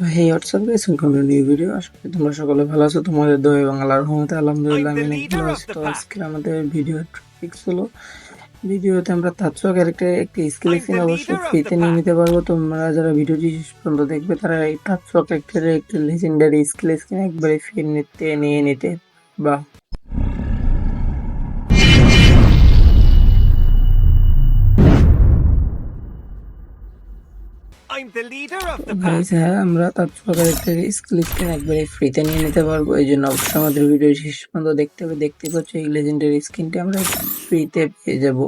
তো hey WhatsApp guys welcome to new video আশা করি তোমরা সকলে ভালো আছো। তোমাদের দোয়া এবং আল্লাহর রহমতে আলহামদুলিল্লাহ আমি অনেক ভালো আছি। তো আজকে আমাদের ভিডিও টপিক্স হলো ভিডিওতে আমরা তাৎস ক্যারেক্টার একটি স্কিল স্কিন অবশ্যই ফ্রিতে নিয়ে নিতে পারব। তোমরা যারা ভিডিওটি শেষ পর্যন্ত দেখবে তারা এই তাৎস ক্যারেক্টারের একটি লেজেন্ডারি স্কিল স্কিন একবারে ফ্রি নিতে নিয়ে নিতে বা হ্যাঁ আমরা তাৎস ক্যারেক্টার স্কিল স্কিন একবারে ফ্রিতে নিয়ে নিতে পারব। এই জন্য অবশ্যই আমাদের ভিডিও শেষ পর্যন্ত দেখতে হবে। দেখতে পাচ্ছ এই লেজেন্ডারি স্কিনটা আমরা ফ্রিতে পেয়ে যাব।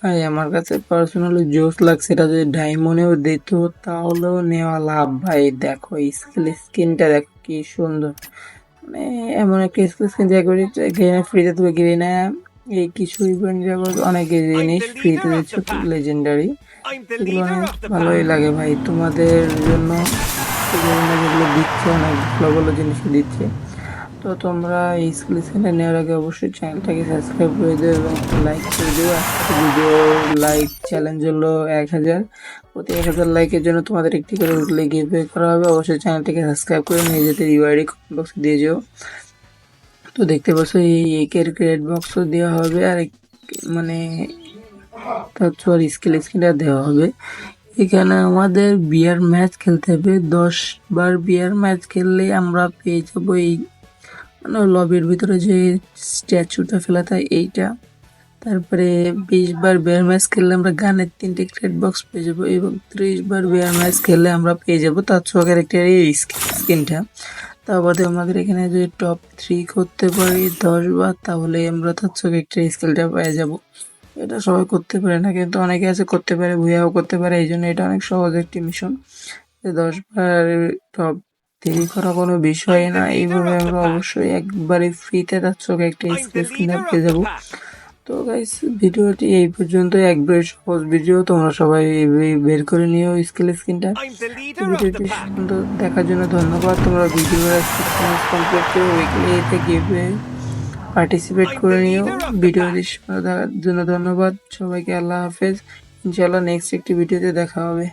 ভাই আমার কাছে পার্সোনালি জোস লাগছে এটা যদি ডায়মন্ডেও দিত তাহলেও নেওয়া লাভ। ভাই দেখো স্কিল স্কিনটা দেখো কি সুন্দর। মানে এমন একটা স্কিল স্কিন যা গেমে ফ্রিতে তুমি গিরি না এই কিছু ইভেন্ট যাব অনেক জিনিস ফ্রিতে দিচ্ছ লেজেন্ডারি এগুলো অনেক ভালোই লাগে ভাই। তোমাদের জন্য যেগুলো দিচ্ছে অনেক ভালো ভালো জিনিস দিচ্ছে। তো তোমরা এই স্কুল স্ক্রিনটা নেওয়ার আগে অবশ্যই চ্যানেলটাকে সাবস্ক্রাইব করে দেবে এবং লাইক করে আজকে ভিডিও লাইক চ্যালেঞ্জ হলো এক হাজার। প্রতি এক হাজার লাইকের জন্য তোমাদের একটি করে উঠলে গিভওয়ে করা হবে। অবশ্যই চ্যানেলটাকে সাবস্ক্রাইব করে নিজেদের ইউআইডি কমেন্ট বক্সে দিয়ে যাও। তো দেখতে পাচ্ছ, এই একের ক্রেড বক্সও দেওয়া হবে, আর মানে তারপর স্কিল স্কিলটা দেওয়া হবে। এখানে আমাদের বিয়ার ম্যাচ খেলতে হবে। দশ বার বিয়ার ম্যাচ খেললে আমরা পেয়ে যাব এই মানে লবির ভিতরে যে স্ট্যাচুটা ফেলা থাকে, এইটা। তারপরে বিশ বার বিয়ার ম্যাচ খেললে আমরা গানের তিনটে ক্রেড বক্স পেয়ে যাব এবং ত্রিশ বার বিয়ার ম্যাচ খেললে আমরা পেয়ে যাব তার চোখের একটা এই স্কিনটা তারপরে আমাদের এখানে যদি টপ থ্রি করতে পারি, দশ বার, তাহলে আমরা তার চোখে একটা স্কেলটা পেয়ে যাব এটা সবাই করতে পারে না, কিন্তু অনেকে আছে করতে পারে ভুয়াও করতে পারে, এই জন্য এটা অনেক সহজ একটি মিশন দশ বার টপ থ্রি করা কোনো বিষয় না, এইভাবে আমরা অবশ্যই একবারে ফ্রিতে তার চোখে একটা স্কেল কিনে পেয়ে যাব. তো গাইস ভিডিওটি এই পর্যন্ত একবারে সহজ ভিডিও তোমরা সবাই বের করে নিও স্কিল স্ক্রিনটা। ভিডিওটি সুন্দর দেখার জন্য ধন্যবাদ। তোমরা ভিডিও কমপ্লিট করে গিভে পার্টিসিপেট করে নিও। ভিডিওটি দেখার জন্য ধন্যবাদ। সবাইকে আল্লাহ হাফেজ। ইনশাআল্লাহ নেক্সট একটি ভিডিওতে দেখা হবে।